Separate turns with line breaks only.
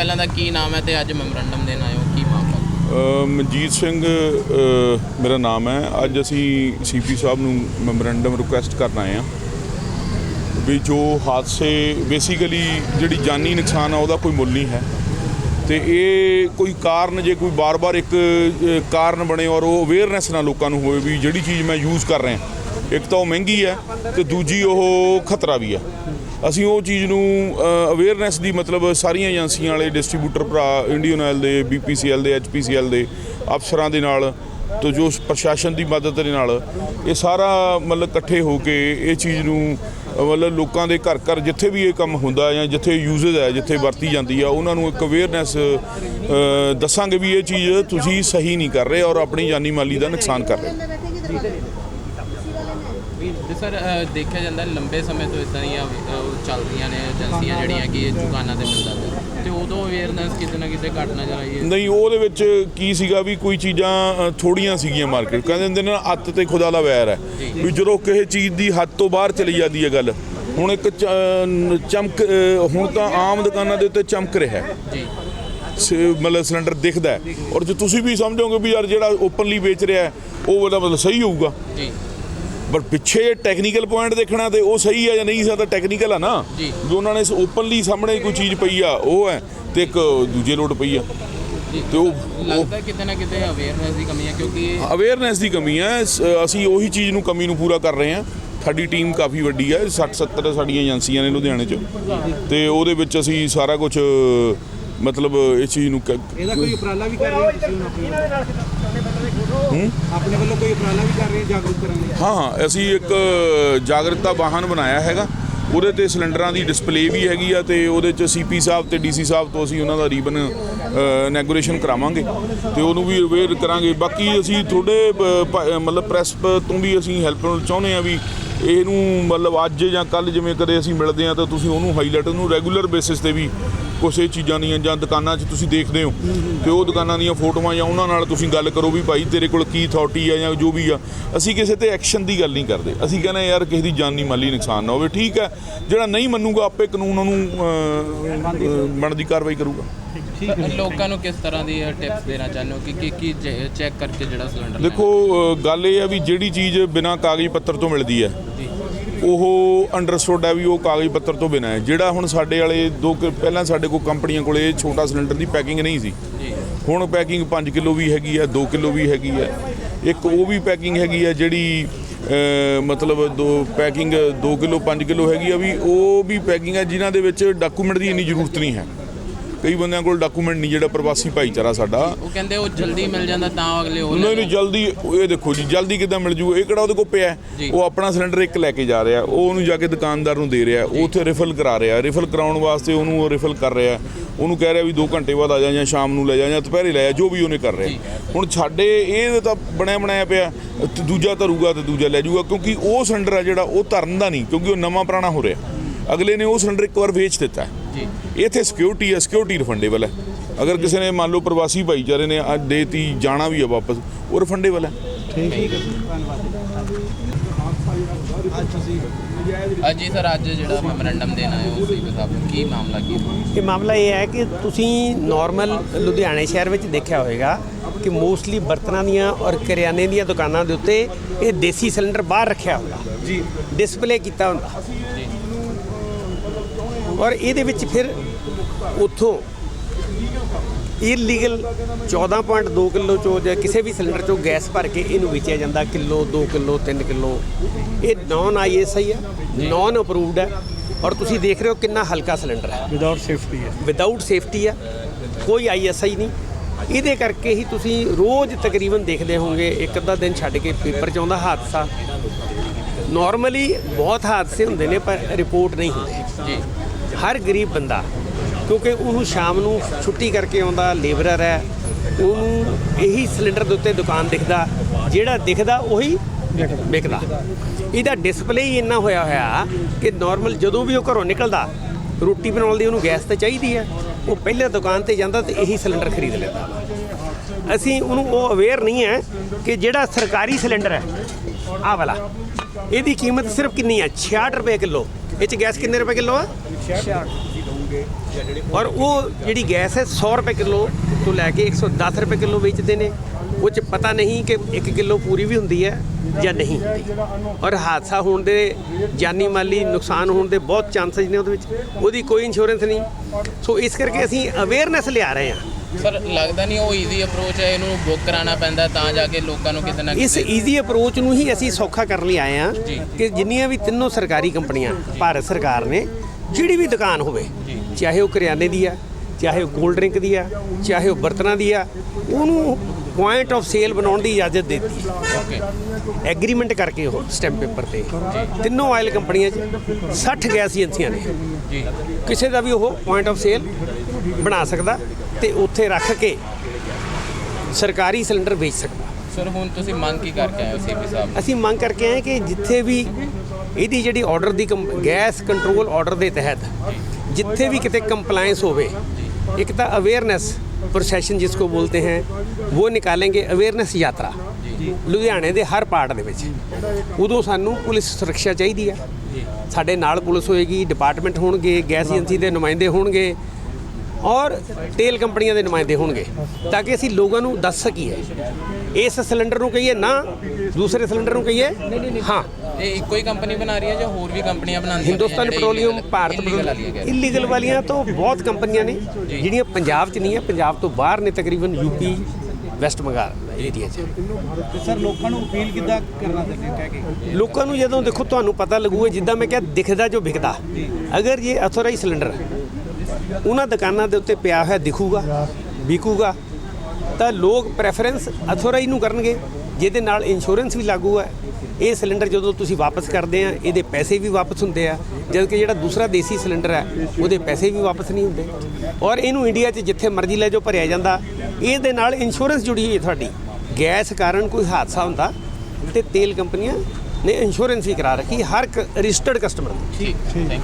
ਪਹਿਲਾਂ ਦਾ ਕੀ ਨਾਮ ਹੈ ਤੇ ਅੱਜ ਮੈਮੋਰੰਡਮ ਦੇਣ ਆਏ ਹੋ? ਕੀ ਮਾਮਲਾ?
ਮਨਜੀਤ ਸਿੰਘ ਮੇਰਾ ਨਾਮ ਹੈ। ਅੱਜ ਅਸੀਂ ਸੀਪੀ ਸਾਹਿਬ ਨੂੰ ਮੈਮੋਰੈਂਡਮ ਰਿਕੁਐਸਟ ਕਰਨ ਆਏ ਆ ਵੀ ਜੋ ਹਾਦਸੇ ਬੇਸਿਕਲੀ ਜਿਹੜੀ ਜਾਨੀ ਨੁਕਸਾਨ ਆ, ਉਹਦਾ ਕੋਈ ਮੁੱਲ ਨਹੀਂ ਹੈ। ਤੇ ਇਹ ਕੋਈ ਕਾਰਨ, ਜੇ ਕੋਈ ਬਾਰ-ਬਾਰ ਇੱਕ ਕਾਰਨ ਬਣੇ ਔਰ ਉਹ ਅਵੇਅਰਨੈਸ ਨਾਲ ਲੋਕਾਂ ਨੂੰ ਹੋਵੇ ਵੀ ਜਿਹੜੀ ਚੀਜ਼ ਮੈਂ ਯੂਜ਼ ਕਰ ਰਿਹਾ, ਇੱਕ ਤਾਂ ਉਹ ਮਹਿੰਗੀ ਹੈ ਤੇ ਦੂਜੀ ਉਹ ਖਤਰਾ ਵੀ ਹੈ। ਅਸੀਂ ਉਹ ਚੀਜ਼ ਨੂੰ ਅਵੇਅਰਨੈਸ ਦੀ ਮਤਲਬ ਸਾਰੀਆਂ ਏਜੰਸੀਆਂ ਵਾਲੇ ਡਿਸਟ੍ਰੀਬਿਊਟਰ ਭਰਾ ਇੰਡੀਅਨ ਆਇਲ ਦੇ ਬੀਪੀਸੀਐਲ ਦੇ ਐਚਪੀਸੀਐਲ ਦੇ, ਅਫਸਰਾਂ ਦੇ ਨਾਲ ਤੇ ਜੋ ਪ੍ਰਸ਼ਾਸਨ ਦੀ ਮਦਦ ਦੇ ਨਾਲ ਇਹ ਸਾਰਾ ਮਤਲਬ ਇਕੱਠੇ ਹੋ ਕੇ ਇਹ ਚੀਜ਼ ਨੂੰ ਮਤਲਬ ਲੋਕਾਂ ਦੇ ਘਰ ਘਰ ਜਿੱਥੇ ਵੀ ਇਹ ਕੰਮ ਹੁੰਦਾ ਜਾਂ ਜਿੱਥੇ ਯੂਜ਼ਡ ਹੈ, ਜਿੱਥੇ ਵਰਤੀ ਜਾਂਦੀ ਆ, ਉਹਨਾਂ ਨੂੰ ਇੱਕ ਅਵੇਅਰਨੈਸ ਦੱਸਾਂਗੇ ਵੀ ਇਹ ਚੀਜ਼ ਤੁਸੀਂ ਸਹੀ ਨਹੀਂ ਕਰ ਰਹੇ ਔਰ ਆਪਣੀ ਜਾਨੀ ਮਾਲੀ ਦਾ ਨੁਕਸਾਨ ਕਰ ਰਹੇ
ਵੀ ਸਰ ਦੇਖਿਆ ਜਾਂਦਾ ਲੰਬੇ ਸਮੇਂ ਤੋਂ ਇਦਾਂ ਦੀਆਂ ਅਹ, ਚੱਲ ਰਹੀਆਂ ਨੇ ਏਜੰਸੀਆਂ ਜਿਹੜੀਆਂ ਕਿ ਦੁਕਾਨਾਂ ਤੇ ਮਿਲਦਾ ਪਿਆ। ਤੇ ਉਦੋਂ ਅਵੇਅਰਨੈਸ ਕਿਤੇ ਨਾ ਕਿਤੇ ਘੱਟ ਨਜ਼ਰ ਆਈ ਹੈ।
ਨਹੀਂ ਉਹਦੇ ਵਿੱਚ ਕੀ ਸੀਗਾ ਵੀ ਕੋਈ ਚੀਜ਼ਾਂ ਅ, ਥੋੜੀਆਂ ਸੀਗੀਆਂ ਮਾਰਕੀਟ ਕਹਿੰਦੇ ਹੁੰਦੇ ਨੇ ਨਾ ਅੱਤ ਤੇ ਖੁਦਾ ਦਾ ਵੈਰ ਹੈ। ਵੀ ਜਦੋਂ ਕਿਸੇ ਚੀਜ਼ ਦੀ ਹੱਦ ਤੋਂ ਬਾਹਰ ਚਲੀ ਜਾਂਦੀ ਹੈ ਗੱਲ ਹੁਣ ਇੱਕ ਚ- ਅ, ਚਮਕ ਅ, ਹੁਣ ਤਾਂ ਆਮ ਦੁਕਾਨਾਂ ਦੇ ਉੱਤੇ ਚਮਕ ਰਿਹਾ ਹੈ।
ਜੀ।
ਸ- ਮਤਲਬ ਸਿਲੰਡਰ ਦਿਖਦਾ ਹੈ। ਔਰ ਜੇ ਤੁਸੀਂ ਵੀ ਸਮਝੋਗੇ ਵੀ ਯਾਰ ਜਿਹੜਾ ਓਪਨਲੀ ਵੇਚ ਰਿਹਾ ਹੈ, ਉਹ ਉਹਦਾ ਮਤਲਬ ਸਹੀ ਹੋਊਗਾ।
ਜੀ।
ਬਟ ਪਿੱਛੇ ਟੈਕਨੀਕਲ ਪੁਆਇੰਟ ਦੇਖਣਾ ਤੇ ਉਹ ਸਹੀ ਹੈ ਜਾਂ ਨਹੀਂ ਸਾਡਾ ਟੈਕਨੀਕਲ ਆ ਨਾ।
ਜੀ।
ਉਹਨਾਂ ਨੇ ਓਪਨਲੀ ਸਾਹਮਣੇ ਕੋਈ ਚੀਜ਼ ਪਈ ਆ ਉਹ ਹੈ ਤੇ ਇੱਕ ਦੂਜੇ ਲੋਟ ਪਈ ਆ।
ਜੀ।
ਤੇ ਉਹ
ਲੱਗਦਾ ਕਿਤੇ ਨਾ ਕਿਤੇ ਅਵੇਅਰਨੈਸ ਦੀ ਕਮੀ ਹੈ ਕਿਉਂਕਿ ਇਹ
ਅਵੇਅਰਨੈਸ ਦੀ ਕਮੀ ਹੈ ਸ- ਅਸੀਂ ਉਹੀ ਚੀਜ਼ ਨੂੰ ਕਮੀ ਨੂੰ ਪੂਰਾ ਕਰ ਰਹੇ ਹਾਂ। ਸਾਡੀ ਟੀਮ ਕਾਫੀ ਵੱਡੀ ਹੈ 60 70 ਸਾਡੀਆਂ ਏਜੰਸੀਆਂ ਨੇ ਲੁਧਿਆਣੇ 'ਚ। ਤੇ ਉਹਦੇ ਵਿੱਚ ਅਸੀਂ ਸਾਰਾ ਕੁਝ ਮਤਲਬ ਇਸ ਚੀਜ਼ ਨੂੰ ਕ-
ਇਹਦਾ ਕੋਈ ਉਪਰਾਲਾ ਵੀ ਕਰ ਰਹੇ ਹੋ ਤੁਸੀਂ ਹੁਣ ਆਪਣੇ ਆਪਣੇ ਵੱਲੋਂ ਕੋਈ ਉਪਰਾਲਾ ਵੀ ਕਰ ਰਹੇ ਹੋ ਜਾਗਰੂਕ ਕਰਨ ਲਈ?
ਹਾਂ ਹਾਂ ਅਸੀਂ ਇੱਕ ਜਾਗਰੂਕਤਾ ਵਾਹਨ ਬਣਾਇਆ ਹੈਗਾ। ਉਹਦੇ ਤੇ ਸਿਲੰਡਰਾਂ ਦੀ ਡਿਸਪਲੇ ਵੀ ਹੈਗੀ ਆ ਤੇ ਉਹਦੇ ਚ ਸੀਪੀ ਸਾਹਿਬ ਤੇ ਡੀਸੀ ਸਾਹਿਬ ਤੋਂ ਅਸੀਂ ਉਹਨਾਂ ਦਾ ਰੀਬਨ ਇਨੈਗੋਰੇਸ਼ਨ ਕਰਾਵਾਂਗੇ। ਤੇ ਉਹਨੂੰ ਵੀ ਅਵੇਅਰ ਕਰਾਂਗੇ। ਬਾਕੀ ਅਸੀਂ ਤੁਹਾਡੇ ਪ- ਪ- ਮਤਲਬ ਪ੍ਰੈਸ ਤੋਂ ਵੀ ਅਸੀਂ ਹੈਲਪ ਚਾਹੁੰਦੇ ਆ ਵੀ ਇਹਨੂੰ ਮਤਲਬ ਅੱਜ ਜਾਂ ਕੱਲ ਜਿਵੇਂ ਕਦੇ ਅਸੀਂ ਮਿਲਦੇ ਆ ਤਾਂ ਤੁਸੀਂ ਉਹਨੂੰ ਹਾਈਲਾਈਟ ਉਹਨੂੰ ਰੈਗੂਲਰ ਬੇਸਿਸ ਤੇ ਵੀ ਕੁਛ ਇਹ ਚੀਜ਼ਾਂ ਦੀਆਂ ਜਾਂ ਦੁਕਾਨਾਂ 'ਚ ਤੁਸੀਂ ਦੇਖਦੇ ਹੋ ਤੇ ਉਹ ਦੁਕਾਨਾਂ ਦੀਆਂ ਫੋਟੋਆਂ ਜਾਂ ਉਹਨਾਂ ਨਾਲ ਤੁਸੀਂ ਗੱਲ ਕਰੋ ਵੀ ਭਾਈ ਤੇਰੇ ਕੋਲ ਕੀ ਅਥਾਰਟੀ ਆ ਜਾਂ ਜੋ ਵੀ ਆ। ਅਸੀਂ ਕਿਸੇ ਤੇ ਐਕਸ਼ਨ ਦੀ ਗੱਲ ਨਹੀਂ ਕਰਦੇ। ਅਸੀਂ ਕਹਿੰਦੇ ਯਾਰ ਕਿਸੇ ਦੀ ਜਾਨੀ ਮਾਲੀ ਨੁਕਸਾਨ ਨਾ ਹੋਵੇ। ਠੀਕ ਹੈ ਜਿਹੜਾ ਨਹੀਂ ਮੰਨੂਗਾ ਆਪੇ ਕਾਨੂੰਨ ਉਹਨੂੰ ਬਣਦੀ ਕਾਰਵਾਈ ਕਰੂਗਾ।
ਲੋਕਾਂ ਨੂੰ ਕਿਸ ਤਰ੍ਹਾਂ ਦੀ ਟਿਪਸ ਦੇਣਾ ਚਾਹੁੰਦੇ ਹੋ? ਕਿ ਕੀ ਕੀ ਚੈੱਕ ਕਰਕੇ ਜਿਹੜਾ ਸਿਲੰਡਰ?
ਦੇਖੋ ਗੱਲ ਇਹ ਆ ਵੀ ਜਿਹੜੀ ਚੀਜ਼ ਬਿਨਾਂ ਕਾਗਜ਼ ਪੱਤਰ ਤੋਂ ਮਿਲਦੀ ਹੈ ਉਹ ਅੰਡਰਸਟੂਡ ਹੈ ਵੀ ਉਹ ਕਾਗਜ਼ ਪੱਤਰ ਤੋਂ ਬਿਨਾਂ ਹੈ। ਜਿਹੜਾ ਹੁਣ ਸਾਡੇ ਵਾਲੇ ਦੋ ਕੁ- ਪਹਿਲਾਂ ਸਾਡੇ ਕੋਲ ਕੰਪਨੀਆਂ ਕੋਲੇ ਛੋਟਾ ਸਿਲੰਡਰ ਦੀ ਪੈਕਿੰਗ ਨਹੀਂ ਸੀ। ਹੁਣ ਪੈਕਿੰਗ 5 ਕਿਲੋ ਵੀ ਹੈਗੀ ਹੈ 2 ਕਿਲੋ ਵੀ ਹੈਗੀ ਹੈ। ਇੱਕ ਉਹ ਵੀ ਪੈਕਿੰਗ ਹੈਗੀ ਹੈ ਜਿਹੜੀ ਅਹ, ਮਤਲਬ ਦੋ ਪੈਕਿੰਗ 2 ਕਿਲੋ 5 ਕਿਲੋ ਹੈਗੀ ਆ ਵੀ ਉਹ ਵੀ ਪੈਕਿੰਗ ਹੈ ਜਿਨ੍ਹਾਂ ਦੇ ਵਿੱਚ ਡਾਕੂਮੈਂਟ ਦੀ ਇੰਨੀ ਜ਼ਰੂਰਤ ਨਹੀਂ ਹੈ। ਕਈ ਬੰਦਿਆਂ ਕੋਲ ਡਾਕੂਮੈਂਟ ਨਹੀਂ ਜਿਹੜਾ ਪ੍ਰਵਾਸੀ ਭਾਈਚਾਰਾ ਸਾਡਾ।
ਉਹ ਕਹਿੰਦੇ ਉਹ ਜਲਦੀ ਮਿਲ ਜਾਂਦਾ ਤਾਂ ਅਗਲੇ ਉਹ
ਨਹੀਂ ਨਹੀਂ ਜਲਦੀ ਇਹ ਦੇਖੋ ਜੀ ਜਲਦੀ ਕਿਦਾਂ ਮਿਲ ਜੂ? ਇਹ ਕਿਹੜਾ ਉਹਦੇ ਕੋਲ ਪਿਆ। ਉਹ ਆਪਣਾ ਸਿਲੰਡਰ ਇੱਕ ਲੈ ਕੇ ਜਾ ਰਿਹਾ ਉਹ ਉਹਨੂੰ ਜਾ ਕੇ ਦੁਕਾਨਦਾਰ ਨੂੰ ਦੇ ਰਿਹਾ ਉਹ ਉੱਥੇ ਰਿਫਲ ਕਰਾ ਰਿਹਾ ਰਿਫਲ ਕਰਾਉਣ ਵਾਸਤੇ ਉਹਨੂੰ ਉਹ ਰਿਫਲ ਕਰ ਰਿਹਾ ਉਹਨੂੰ ਕਹਿ ਰਿਹਾ ਵੀ 2 ਘੰਟੇ ਬਾਅਦ ਆ ਜਾ ਜਾਂ ਸ਼ਾਮ ਨੂੰ ਲੈ ਜਾ ਜਾਂ ਦੁਪਹਿਰੇ ਲੈ ਜਾ ਜੋ ਵੀ ਉਹਨੇ ਕਰ ਰਿਹਾ ਹੁਣ ਸਾਡੇ ਇਹ ਤਾਂ ਬਣਿਆ ਬਣਾਇਆ ਪਿਆ। ਦੂਜਾ ਧਰੂਗਾ ਤੇ ਦੂਜਾ ਲੈ ਜਾਊਗਾ ਕਿਉਂਕਿ ਉਹ ਸਿਲੰਡਰ ਆ ਜਿਹੜਾ ਉਹ ਧਰਨ ਦਾ ਨਹੀਂ ਕਿਉਂਕਿ ਉਹ ਨਵਾਂ ਪੁਰਾਣਾ ਹੋ ਰਿਹਾ। ਅਗਲੇ ਨੇ ਉਹ ਸਿਲੰਡਰ ਇੱਕ ਵਾਰ ਵੇਚ ਦਿੱਤਾ ਇੱਥੇ ਸਿਕਿਉਰਿਟੀ ਹੈ ਸਿਕਿਉਰਿਟੀ ਰਿਫੰਡੇਬਲ ਹੈ ਅਗਰ ਕਿਸੇ ਨੇ ਮੰਨ ਲਓ ਪ੍ਰਵਾਸੀ ਭਾਈਚਾਰੇ ਨੇ ਅੱਜ ਦੇਤੀ ਜਾਣਾ ਵੀ ਹੈ ਵਾਪਸ ਉਹ ਰਿਫੰਡੇਬਲ ਹੈ।
ਅੱਜ ਜੀ ਸਰ ਅੱਜ ਜਿਹੜਾ ਮੈਮੋਰੰਡਮ ਦੇਣ ਆਏ ਹੋ ਸੀਪੀ ਸਾਹਿਬ ਨੂੰ ਕੀ ਮਾਮਲਾ ਕੀ ਹੈ?
ਇਹ ਮਾਮਲਾ ਇਹ ਹੈ ਕਿ ਤੁਸੀਂ ਨਾਰਮਲ ਲੁਧਿਆਣੇ ਸ਼ਹਿਰ ਵਿੱਚ ਦੇਖਿਆ ਹੋਵੇਗਾ ਕਿ ਮੋਸਟਲੀ ਬਰਤਨਾਂ ਦੀਆਂ ਔਰ ਕਰਿਆਨੇ ਦੀਆਂ ਦੁਕਾਨਾਂ ਦੇ ਉੱਤੇ ਇਹ ਦੇਸੀ ਸਿਲੰਡਰ ਬਾਹਰ ਰੱਖਿਆ ਹੁੰਦਾ। ਜੀ। ਡਿਸਪਲੇ ਕੀਤਾ ਹੁੰਦਾ। ਔਰ ਇਹਦੇ ਵਿੱਚ ਫਿਰ ਉੱਥੋਂ ਇਲੀਗਲ 14.2 ਕਿਲੋ ਚੋਂ ਜਾਂ ਕਿਸੇ ਵੀ ਸਿਲੰਡਰ ਚੋਂ ਗੈਸ ਭਰ ਕੇ ਇਹਨੂੰ ਵੇਚਿਆ ਜਾਂਦਾ ਕਿਲੋ 2 ਕਿਲੋ 3 ਕਿਲੋ। ਇਹ ਨਾਨ ਆਈਐਸਆਈ ਹੈ ਨਾਨ ਅਪਰੂਵਡ ਹੈ। ਔਰ ਤੁਸੀਂ ਦੇਖ ਰਹੇ ਹੋ ਕਿੰਨਾ ਹਲਕਾ ਸਿਲੰਡਰ ਹੈ।
ਵਿਦਆਊਟ ਸੇਫਟੀ ਹੈ।
ਵਿਦਆਊਟ ਸੇਫਟੀ ਆ ਕੋਈ ਆਈਐਸਆਈ ਨਹੀਂ। ਇਹਦੇ ਕਰਕੇ ਹੀ ਤੁਸੀਂ ਰੋਜ਼ ਤਕਰੀਬਨ ਦੇਖਦੇ ਹੋਵੋਗੇ ਇੱਕ ਅੱਧਾ ਦਿਨ ਛੱਡ ਕੇ ਪੇਪਰ 'ਚ ਆਉਂਦਾ ਹਾਦਸਾ। ਨਾਰਮਲੀ ਬਹੁਤ ਹਾਦਸੇ ਹੁੰਦੇ ਨੇ ਪਰ ਰਿਪੋਰਟ ਨਹੀਂ ਹੁੰਦੇ।
ਜੀ।
ਹਰ ਗਰੀਬ ਬੰਦਾ, ਕਿਉਂਕਿ ਉਹਨੂੰ ਸ਼ਾਮ ਨੂੰ ਛੁੱਟੀ ਕਰਕੇ ਆਉਂਦਾ, ਲੇਬਰਰ ਹੈ, ਉਹਨੂੰ ਇਹੀ ਸਿਲੰਡਰ ਦੇ ਉੱਤੇ ਦੁਕਾਨ ਦਿਖਦਾ, ਜਿਹੜਾ ਦਿਖਦਾ ਉਹੀ ਵਿਕਦਾ। ਇਹਦਾ ਡਿਸਪਲੇ ਹੀ ਇੰਨਾ ਹੋਇਆ ਹੋਇਆ ਕਿ ਨਾਰਮਲ ਜਦੋਂ ਵੀ ਉਹ ਘਰੋਂ ਨਿਕਲਦਾ, ਰੋਟੀ ਬਣਾਉਣ ਲਈ ਉਹਨੂੰ ਗੈਸ ਤਾਂ ਚਾਹੀਦੀ ਹੈ, ਉਹ ਪਹਿਲੇ ਦੁਕਾਨ ਤੇ ਜਾਂਦਾ ਤੇ ਇਹੀ ਸਿਲੰਡਰ ਖਰੀਦ ਲੈਂਦਾ। ਅਸੀਂ ਉਹਨੂੰ ਉਹ ਅਵੇਅਰ ਨਹੀਂ ਹੈ ਕਿ ਜਿਹੜਾ ਸਰਕਾਰੀ ਸਿਲੰਡਰ ਹੈ, ਆਹ ਵਾਲਾ, ਇਹਦੀ ਕੀਮਤ ਸਿਰਫ ਕਿੰਨੀ ਹੈ? 66 ਰੁਪਏ ਕਿਲੋ। ਇਹ ਚ ਗੈਸ ਕਿੰਨੇ ਰੁਪਏ ਕਿਲੋ ਆ? 66 ਔਰ ਉਹ ਜਿਹੜੀ ਗੈਸ ਹੈ 100 ਰੁਪਏ ਕਿਲੋ ਤੋਂ ਲੈ ਕੇ 110 ਰੁਪਏ ਕਿਲੋ ਵੇਚਦੇ ਨੇ ਉਹ 'ਚ ਪਤਾ ਨਹੀਂ ਕਿ 1 ਕਿਲੋ ਪੂਰੀ ਵੀ ਹੁੰਦੀ ਹੈ ਜਾਂ ਨਹੀਂ ਹੁੰਦੀ। ਔਰ ਹਾਦਸਾ ਹੋਣ ਦੇ ਜਾਨੀ ਮਾਲੀ ਨੁਕਸਾਨ ਹੋਣ ਦੇ ਬਹੁਤ ਚਾਂਸਸ ਨੇ ਉਹਦੇ ਵਿੱਚ। ਉਹਦੀ ਕੋਈ ਇੰਸ਼ੋਰੈਂਸ ਨਹੀਂ। ਸੋ ਇਸ ਕਰਕੇ ਅਸੀਂ ਅਵੇਅਰਨੈਸ ਲਿਆ ਰਹੇ ਹਾਂ।
ਸਰ ਲੱਗਦਾ ਨਹੀਂ ਉਹ ਈਜ਼ੀ ਅਪਰੋਚ ਹੈ ਇਹਨੂੰ ਬੁੱਕ ਕਰਾਉਣਾ ਪੈਂਦਾ ਤਾਂ ਜਾ ਕੇ ਲੋਕਾਂ ਨੂੰ ਕਿਤੇ ਨਾ
ਇਸ ਈਜ਼ੀ ਅਪਰੋਚ ਨੂੰ ਹੀ ਅਸੀਂ ਸੌਖਾ ਕਰਨ ਲਈ ਆਏ ਹਾਂ
ਜੀ।
ਕਿ ਜਿੰਨੀਆਂ ਵੀ ਤਿੰਨੋਂ ਸਰਕਾਰੀ ਕੰਪਨੀਆਂ ਭਾਰਤ ਸਰਕਾਰ ਨੇ ਜਿਹੜੀ ਵੀ ਦੁਕਾਨ ਹੋਵੇ ਚਾਹੇ ਉਹ ਕਰਿਆਨੇ ਦੀ ਆ ਚਾਹੇ ਉਹ ਕੋਲਡ ਡਰਿੰਕ ਦੀ ਆ ਚਾਹੇ ਉਹ ਬਰਤਨਾਂ ਦੀ ਆ ਉਹਨੂੰ ਪੁਆਇੰਟ ਆਫ ਸੇਲ ਬਣਾਉਣ ਦੀ ਇਜਾਜ਼ਤ ਦਿੱਤੀ।
ਓਕੇ
ਐਗਰੀਮੈਂਟ ਕਰਕੇ ਉਹ ਸਟੈਂਪ ਪੇਪਰ ਤੇ। ਤਿੰਨੋਂ ਆਇਲ ਕੰਪਨੀਆਂ 'ਚ 60 ਗੈਸ ਏਜੰਸੀਆਂ ਨੇ।
ਜੀ।
ਕਿਸੇ ਦਾ ਵੀ ਉਹ ਪੁਆਇੰਟ ਆਫ ਸੇਲ ਬਣਾ ਸਕਦਾ ਤੇ ਉੱਥੇ ਰੱਖ ਕੇ ਸਰਕਾਰੀ ਸਿਲੰਡਰ ਵੇਚ ਸਕਦਾ।
ਸਰ ਹੁਣ ਤੁਸੀਂ ਮੰਗ ਕੀ ਕਰਕੇ ਆਏ ਹੋ ਸੀਪੀ ਸਾਹਿਬ?
ਅਸੀਂ ਮੰਗ ਕਰਕੇ ਆਏ ਕਿ ਜਿੱਥੇ ਵੀ ਇਹਦੀ ਜਿਹੜੀ ਆਰਡਰ ਦੀ ਕੰਪ- ਗੈਸ ਕੰਟਰੋਲ ਆਰਡਰ ਦੇ ਤਹਿਤ ਜਿੱਥੇ ਵੀ ਕਿਤੇ ਕੰਪਲਾਈਂਸ ਹੋਵੇ, ਇੱਕ ਤਾਂ ਅਵੇਅਰਨੈਸ ਪ੍ਰੋਸੈਸ਼ਨ ਜਿਸ ਕੋ ਬੋਲਤੇ ਹੈ, ਉਹ ਨਿਕਾਲेंगे ਅਵੇਅਰਨੈਸ ਯਾਤਰਾ ਲੁਧਿਆਣੇ ਦੇ ਹਰ ਪਾਰਟ ਦੇ ਵਿੱਚ। ਉਦੋਂ ਸਾਨੂੰ ਪੁਲਿਸ ਸੁਰੱਖਿਆ ਚਾਹੀਦੀ ਹੈ। ਸਾਡੇ ਨਾਲ ਪੁਲਿਸ ਹੋਏਗੀ ਡਿਪਾਰਟਮੈਂਟ ਹੋਣਗੇ ਗੈਸ ਏਜੰਸੀ ਦੇ ਨੁਮਾਇੰਦੇ ਹੋਣਗੇ ਔਰ ਤੇਲ ਕੰਪਨੀਆਂ ਦੇ ਨੁਮਾਇੰਦੇ ਹੋਣਗੇ ਤਾਂ ਕਿ ਅਸੀਂ ਲੋਕਾਂ ਨੂੰ ਦੱਸ ਸਕੀਏ। ਇਸ ਸਿਲੰਡਰ ਨੂੰ ਕਹੀਏ ਨਾ, ਦੂਸਰੇ ਸਿਲੰਡਰ ਨੂੰ ਕਹੀਏ, ਹਾਂ।
ਇਹ ਇੱਕੋ ਹੀ ਕੰਪਨੀ ਬਣਾ ਰਹੀ ਹੈ ਜਾਂ ਹੋਰ ਵੀ ਕੰਪਨੀਆਂ ਬਣਾਉਂਦੀਆਂ
Hindustan petroleum Bharat petroleum? Illegal ਵਾਲੀਆਂ ਤਾਂ ਬਹੁਤ ਕੰਪਨੀਆਂ ਨੇ ਜਿਹੜੀਆਂ ਪੰਜਾਬ 'ਚ ਨਹੀਂ ਹੈ ਪੰਜਾਬ ਤੋਂ ਬਾਹਰ ਨੇ ਤਕਰੀਬਨ ਯੂਪੀ ਵੈਸਟ ਬੰਗਾਲ ਏਰੀਆ 'ਚ।
ਸਰ ਲੋਕਾਂ ਨੂੰ ਅਪੀਲ ਕਿੱਦਾਂ ਕਰਨਾ ਚਾਹੁੰਦੇ ਹੋ? ਕਹਿ ਕੇ।
ਲੋਕਾਂ ਨੂੰ ਜਦੋਂ ਦੇਖੋ ਤੁਹਾਨੂੰ ਪਤਾ ਲੱਗੂਗਾ ਜਿੱਦਾਂ ਮੈਂ ਕਿਹਾ ਦਿਖਦਾ ਜੋ ਵਿਕਦਾ। ਅਗਰ ਇਹ ਅਥੋਰਾਈਜ਼ ਸਿਲੰਡਰ ਉਹਨਾਂ ਦੁਕਾਨਾਂ ਦੇ ਉੱਤੇ ਪਿਆ ਹੋਇਆ ਦਿਖੂਗਾ ਵਿਕੂਗਾ ਤਾਂ ਲੋਕ ਪ੍ਰੈਫਰੈਂਸ ਅਥੋਰਾਈਜ਼ ਨੂੰ ਕਰਨਗੇ ਜਿਹਦੇ ਨਾਲ ਇੰਸ਼ੋਰੈਂਸ ਵੀ ਲਾਗੂ ਹੈ ਇਹ ਸਿਲੰਡਰ ਜਦੋਂ ਤੁਸੀਂ ਵਾਪਸ ਕਰਦੇ ਆ, ਇਹਦੇ ਪੈਸੇ ਵੀ ਵਾਪਸ ਹੁੰਦੇ ਆ। ਜਦ ਕਿ ਜਿਹੜਾ ਦੂਸਰਾ ਦੇਸੀ ਸਿਲੰਡਰ ਹੈ ਉਹਦੇ ਪੈਸੇ ਵੀ ਵਾਪਸ ਨਹੀਂ ਹੁੰਦੇ। ਔਰ ਇਹਨੂੰ ਇੰਡੀਆ 'ਚ ਜਿੱਥੇ ਮਰਜ਼ੀ ਲੈ ਜਾਓ, ਭਰਿਆ ਜਾਂਦਾ। ਇਹਦੇ ਨਾਲ ਇੰਸ਼ੋਰੈਂਸ ਜੁੜੀ ਹੋਈ ਹੈ ਤੁਹਾਡੀ। ਗੈਸ ਕਾਰਨ ਕੋਈ ਹਾਦਸਾ ਹੁੰਦਾ ਤੇ ਤੇਲ ਕੰਪਨੀਆਂ ਨੇ ਇੰਸ਼ੋਰੈਂਸ ਵੀ ਕਰਾ ਰੱਖੀ ਹਰ ਰਜਿਸਟਰਡ ਕਸਟਮਰ
ਠੀਕ ਥੈਂਕ